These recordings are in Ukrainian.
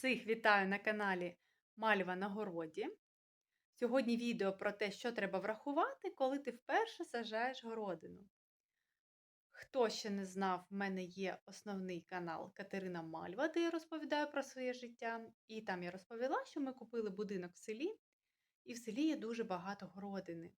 Всіх вітаю на каналі Мальва на городі. Сьогодні відео про те, що треба врахувати, коли ти вперше сажаєш городину. Хто ще не знав, в мене є основний канал Катерина Мальва, де я розповідаю про своє життя. І там я розповіла, що ми купили будинок в селі, і в селі є дуже багато городини.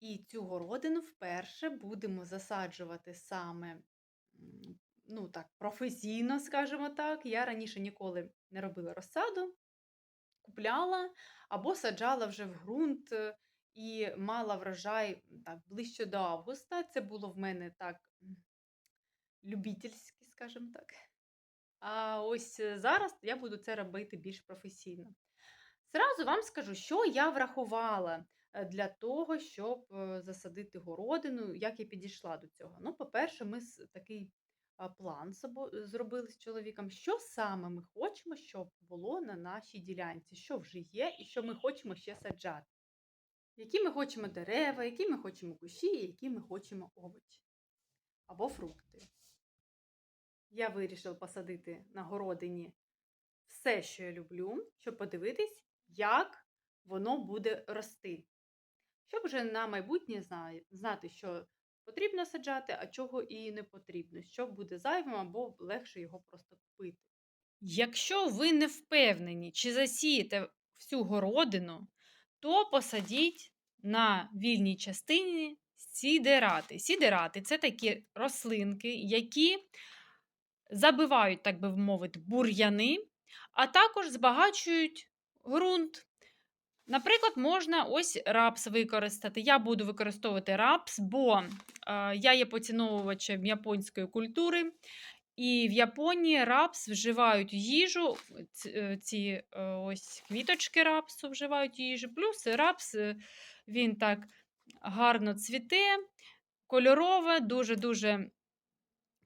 І цю городину вперше будемо засаджувати саме ну так, професійно, скажімо так. Я раніше ніколи не робила розсаду, купляла або саджала вже в ґрунт е, і мала врожай так, ближче до августа. Це було в мене так м, любительськи, скажімо так. А ось е, зараз я буду це робити більш професійно. Зразу вам скажу, що я врахувала е, для того, щоб засадити городину, як я підійшла до цього. Ну, по-перше, ми такий план зробили з чоловіком, що саме ми хочемо, щоб було на нашій ділянці, що вже є, і що ми хочемо ще саджати. Які ми хочемо дерева, які ми хочемо кущі, які ми хочемо овочі або фрукти. Я вирішила посадити на городині все, що я люблю, щоб подивитись, як воно буде рости. Щоб вже на майбутнє знати, що потрібно саджати, а чого і не потрібно, що буде зайвим або легше його просто купити. Якщо ви не впевнені, чи засієте всю городину, то посадіть на вільній частині сідерати. Сідерати це такі рослинки, які забивають, так би мовити, бур'яни, а також збагачують ґрунт. Наприклад, можна ось рапс використати. Я буду використовувати рапс, бо е, я є поціновувачем японської культури, і в Японії рапс вживають їжу, е, ці е, ось квіточки рапсу вживають їжу. Плюс рапс він так гарно цвіте, кольорове, дуже-дуже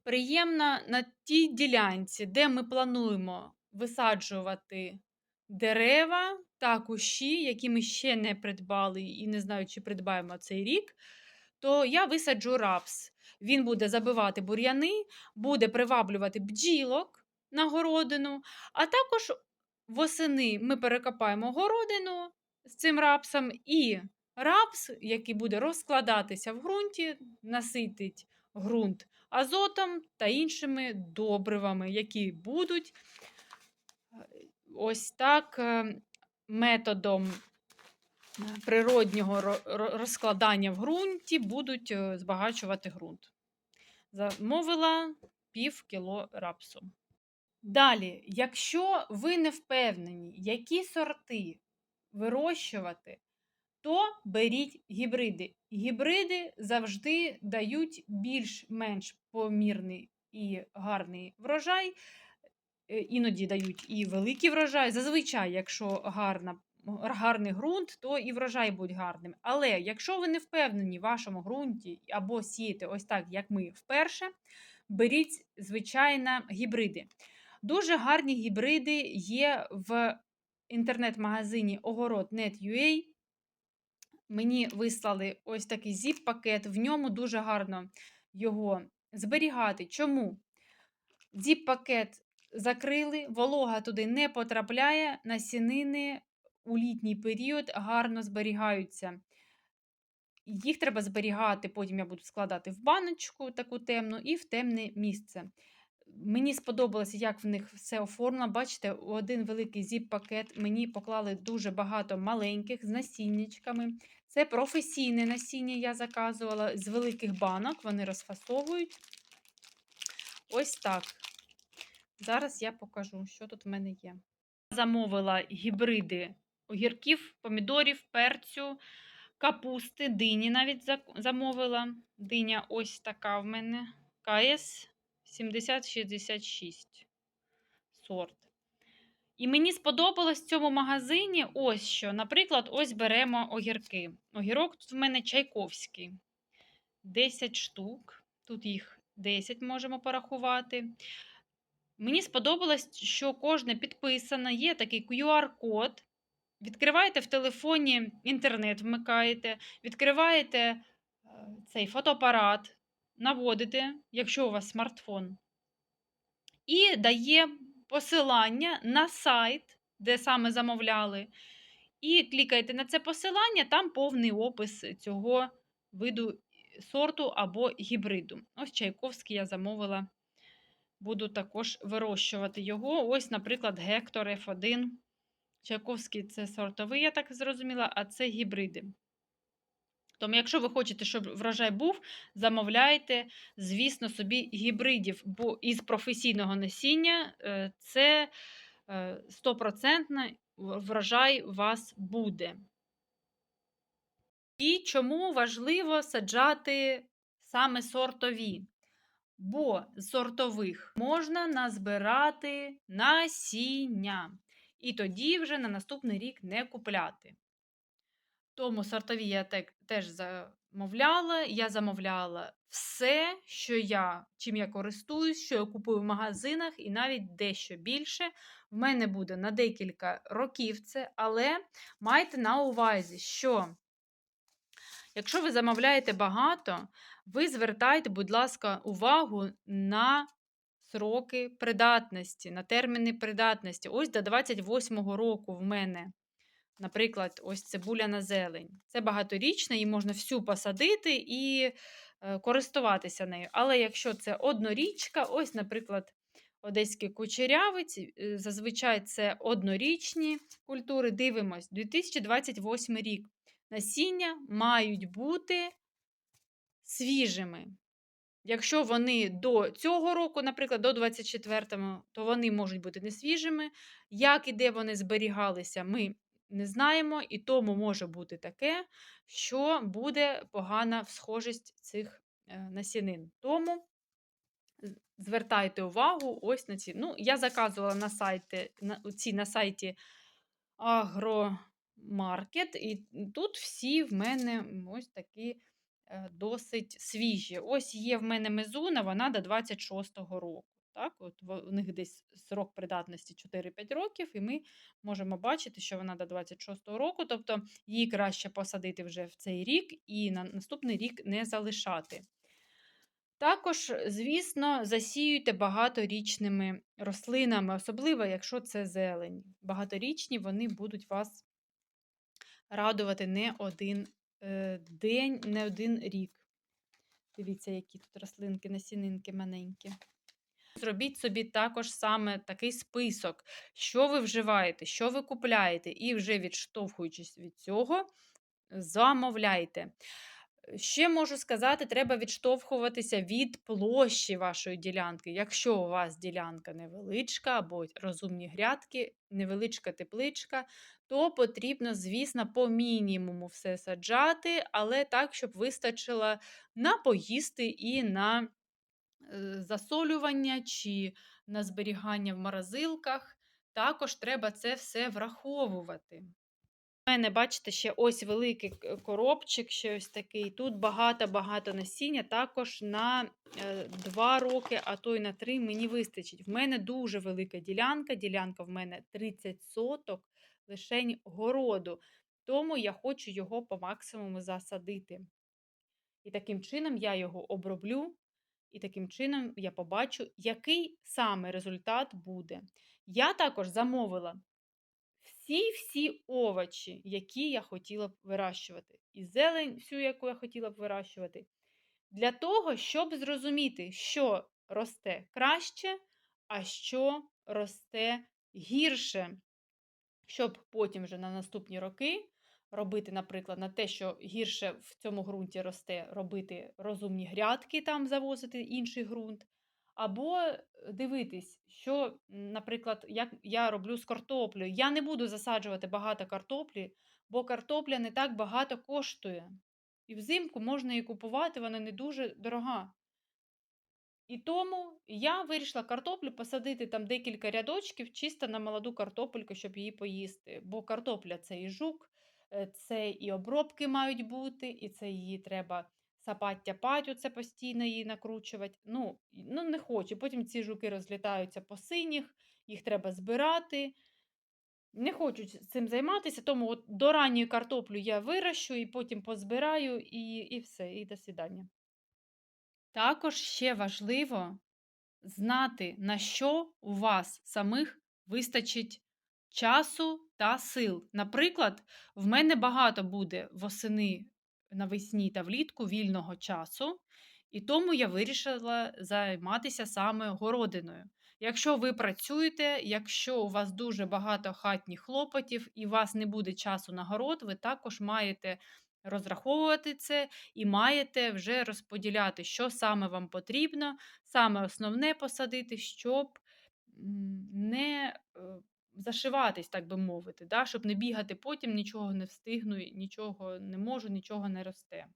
приємна на тій ділянці, де ми плануємо висаджувати дерева та кущі, які ми ще не придбали і не знаю, чи придбаємо цей рік, то я висаджу рапс. Він буде забивати бур'яни, буде приваблювати бджілок на городину, а також восени ми перекопаємо городину з цим рапсом, і рапс, який буде розкладатися в ґрунті, наситить ґрунт азотом та іншими добривами, які будуть ось так е, методом е, природнього ро- ро- розкладання в ґрунті будуть е, збагачувати ґрунт. Замовила пів кіло рапсу. Далі, якщо ви не впевнені, які сорти вирощувати, то беріть гібриди. Гібриди завжди дають більш-менш помірний і гарний врожай. Е, Іноді дають і великий врожай. Зазвичай, якщо гарна, гарний ґрунт, то і врожай буде гарним. Але якщо ви не впевнені в вашому ґрунті або сієте ось так, як ми вперше, беріть, звичайно, гібриди. Дуже гарні гібриди є в інтернет-магазині огород.net.ua. Мені вислали ось такий зіп-пакет, в ньому дуже гарно його зберігати. Чому? Зіп-пакет закрили, волога туди не потрапляє, насінини у літній період гарно зберігаються. Їх треба зберігати, потім я буду складати в баночку таку темну і в темне місце. Мені сподобалося, як в них все оформлено. Бачите, один великий зіп-пакет мені поклали дуже багато маленьких з насіннячками. Це професійне насіння я заказувала з великих банок, вони розфасовують. Ось так. Зараз я покажу, що тут в мене є. Замовила гібриди огірків, помідорів, перцю, капусти, дині навіть замовила. Диня ось така в мене. КС 7066 сорт. І мені сподобалось в цьому магазині ось що. Наприклад, ось беремо огірки. Огірок тут в мене чайковський. 10 штук. Тут їх 10 можемо порахувати. Мені сподобалось, що кожне підписано, є такий QR-код. Відкриваєте в телефоні інтернет, вмикаєте, відкриваєте е, цей фотоапарат, наводите, якщо у вас смартфон, і дає посилання на сайт, де саме замовляли, і клікаєте на це посилання, там повний опис цього виду сорту або гібриду. Ось Чайковський я замовила, буду також вирощувати його. Ось, наприклад, Гектор F1. Чайковський це сортовий, я так зрозуміла, а це гібриди. Тому, якщо ви хочете, щоб врожай був, замовляйте, звісно, собі гібридів, бо із професійного насіння е, це е, стопроцентно врожай вас буде. І чому важливо саджати саме сортові? Бо з сортових можна назбирати насіння. І тоді вже на наступний рік не купляти. Тому сортові я теж замовляла. Я замовляла все, що я, чим я користуюсь, що я купую в магазинах, і навіть дещо більше. В мене буде на декілька років це, але майте на увазі, що якщо ви замовляєте багато, ви звертайте, будь ласка, увагу на сроки придатності, на терміни придатності. Ось до 28-го року в мене. Наприклад, ось цибуля на зелень. Це багаторічна, її можна всю посадити і е, користуватися нею. Але якщо це однорічка, ось, наприклад, одеський кучерявець, е, зазвичай це однорічні культури. Дивимось, 2028 рік. Насіння мають бути свіжими. Якщо вони до цього року, наприклад, до 24-го, то вони можуть бути несвіжими. Як і де вони зберігалися, ми не знаємо, і тому може бути таке, що буде погана схожість цих е, насінин. Тому звертайте увагу ось на ці. Ну, Я заказувала на сайті, на, ці на сайті Агромаркет, і тут всі в мене ось такі досить свіжі. Ось є в мене мезуна, вона до 26-го року. Так, от У них десь срок придатності 4-5 років, і ми можемо бачити, що вона до 26-го року, тобто її краще посадити вже в цей рік і на наступний рік не залишати. Також, звісно, засіюйте багаторічними рослинами, особливо, якщо це зелень. Багаторічні вони будуть вас радувати не один е, день, не один рік. Дивіться, які тут рослинки, насінинки маленькі. Зробіть собі також саме такий список, що ви вживаєте, що ви купляєте, і вже відштовхуючись від цього, замовляйте. Ще можу сказати, треба відштовхуватися від площі вашої ділянки. Якщо у вас ділянка невеличка або розумні грядки, невеличка тепличка, то потрібно, звісно, по мінімуму все саджати, але так, щоб вистачило на поїсти і на Е, засолювання чи на зберігання в морозилках. Також треба це все враховувати. У мене, бачите, ще ось великий коробчик, ще такий. Тут багато-багато насіння, також на 2 е, роки, а то й на 3 мені вистачить. В мене дуже велика ділянка. Ділянка в мене 30 соток лишень городу. Тому я хочу його по максимуму засадити. І таким чином я його оброблю і таким чином я побачу, який саме результат буде. Я також замовила всі-всі овочі, які я хотіла б вирощувати. І зелень, всю, яку я хотіла б вирощувати. Для того, щоб зрозуміти, що росте краще, а що росте гірше. Щоб потім вже на наступні роки робити, наприклад, на те, що гірше в цьому ґрунті росте, робити розумні грядки, там завозити інший ґрунт. Або е, дивитись, що, наприклад, як я роблю з картоплею. Я не буду засаджувати багато картоплі, бо картопля не так багато коштує. І взимку можна її купувати, вона не дуже дорога. І тому я вирішила картоплю посадити там декілька рядочків чисто на молоду картопельку, щоб її поїсти. Бо картопля це і жук, Е, це і обробки мають бути, і це її треба сапать-тяпать, оце постійно її накручувати. Ну, ну, не хочу. Потім ці жуки розлітаються по синіх, їх треба збирати. Не хочу цим займатися, тому от до ранньої картоплю я вирощу і потім позбираю, і і все, і до свидання. Також ще важливо знати, на що у вас самих вистачить часу та сил. Наприклад, в мене багато буде восени навесні та влітку вільного часу, і тому я вирішила займатися саме городиною. Якщо ви працюєте, якщо у вас дуже багато хатніх хлопотів і у вас не буде часу на город, ви також маєте розраховувати це і маєте вже розподіляти, що саме вам потрібно, саме основне посадити, щоб не е, зашиватись, так би мовити, да? щоб не бігати потім, нічого не встигну, нічого не можу, нічого не росте.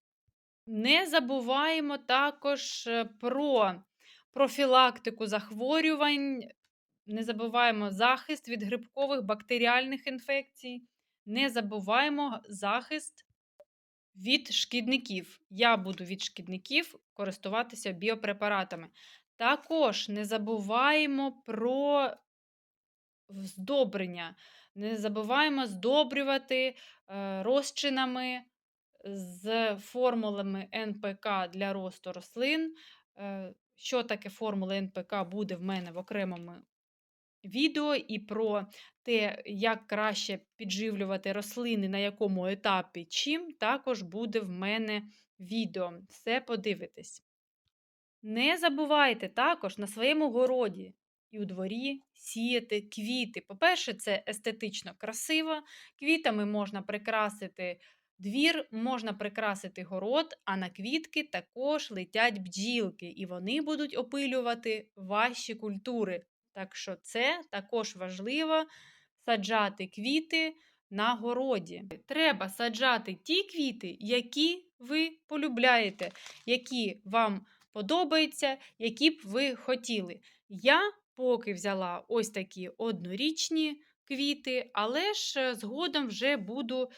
Не забуваємо також е, про профілактику захворювань, не забуваємо захист від грибкових бактеріальних інфекцій, не забуваємо захист від шкідників. Я буду від шкідників користуватися біопрепаратами. Також не забуваємо про здобрення. Не забуваємо здобрювати е, розчинами з формулами НПК для росту рослин. Е, Що таке формула НПК буде в мене в окремому відео, і про те, як краще підживлювати рослини, на якому етапі чим, також буде в мене відео. Все подивитесь. Не забувайте також на своєму городі і у дворі сіяти квіти. По-перше, це естетично красиво. Квітами можна прикрасити двір, можна прикрасити город, а на квітки також летять бджілки, і вони будуть опилювати ваші культури. Так що це також важливо саджати квіти на городі. Треба саджати ті квіти, які ви полюбляєте, які вам подобаються, які б ви хотіли. Я поки взяла ось такі однорічні квіти, але ж е, згодом вже буду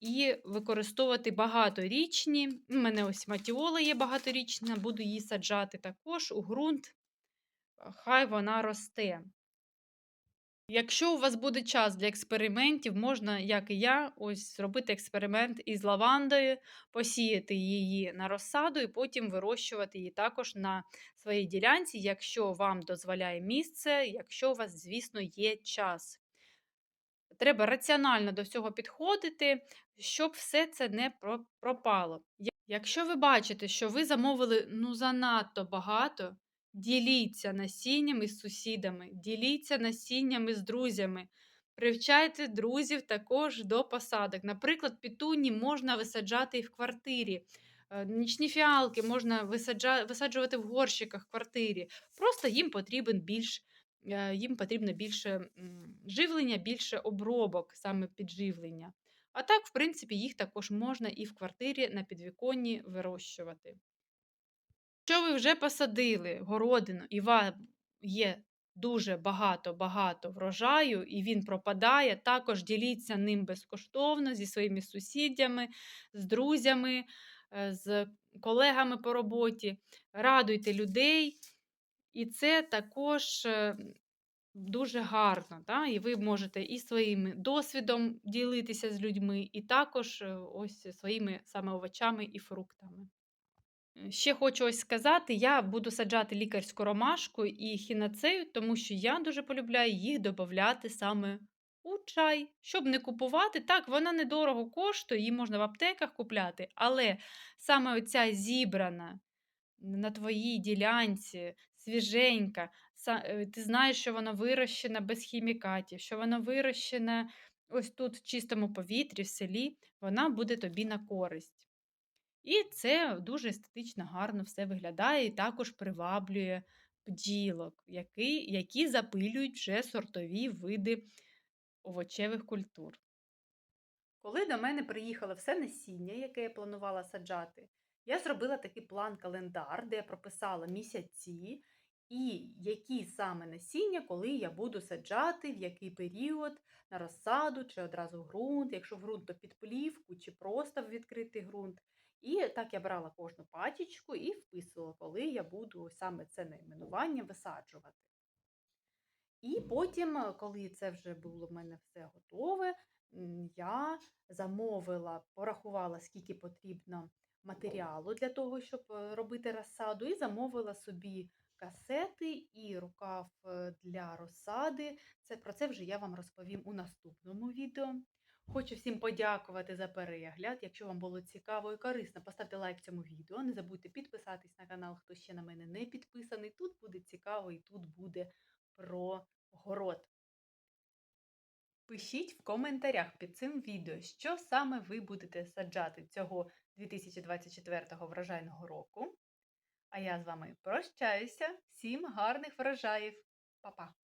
і використовувати багаторічні. У мене ось матіола є багаторічна, буду її саджати також у ґрунт, хай вона росте. Якщо у вас буде час для експериментів, можна, як і я, ось зробити експеримент із лавандою, посіяти її на розсаду і потім вирощувати її також на своїй ділянці, якщо вам дозволяє місце, якщо у вас, звісно, є час. Треба раціонально до всього підходити, щоб все це не пропало. Якщо ви бачите, що ви замовили ну, занадто багато, Діліться насінням із сусідами, діліться насінням із друзями. Привчайте друзів також до посадок. Наприклад, пітуні можна висаджати і в квартирі. Е, нічні фіалки можна висаджувати в горщиках в квартирі. Просто їм потрібен більш, е, їм потрібно більше живлення, більше обробок, саме підживлення. А так, в принципі, їх також можна і в квартирі на підвіконні вирощувати. Якщо ви вже посадили городину і вам є дуже багато-багато врожаю, і він пропадає, також діліться ним безкоштовно зі своїми сусідями, з друзями, е, з колегами по роботі, радуйте людей. І це також е, дуже гарно. Да? І ви можете і своїм досвідом ділитися з людьми, і також е, ось своїми саме овочами і фруктами. Ще хочу ось сказати, я буду саджати лікарську ромашку і хінацею, тому що я дуже полюбляю їх додати саме у чай, щоб не купувати. Так, вона недорого коштує, її можна в аптеках купляти, але саме оця зібрана на твоїй ділянці, свіженька, е, ти знаєш, що вона вирощена без хімікатів, що вона вирощена ось тут, в чистому повітрі, в селі, вона буде тобі на користь. І це дуже естетично гарно все виглядає і також приваблює бджілок, які, які запилюють вже сортові види овочевих культур. Коли до мене приїхало все насіння, яке я планувала саджати, я зробила такий план-календар, де я прописала місяці і які саме насіння, коли я буду саджати, в який період на розсаду, чи одразу в ґрунт, якщо в ґрунт, то під плівку, чи просто в відкритий ґрунт. І так я брала кожну патічку і вписувала, коли я буду саме це найменування висаджувати. І потім, е, коли це вже було в мене все готове, я замовила, порахувала, скільки потрібно матеріалу для того, щоб е, робити розсаду, і замовила собі касети і рукав е, для розсади. Це, про це вже я вам розповім у наступному відео. Хочу всім подякувати за перегляд. Якщо вам було цікаво і корисно, поставте лайк цьому відео. Не забудьте підписатись на канал, хто ще на мене не підписаний. Тут буде цікаво і тут буде про город. Пишіть в коментарях під цим відео, що саме ви будете саджати цього 2024 врожайного року. А я з вами прощаюся. Всім гарних врожаїв! Па-па!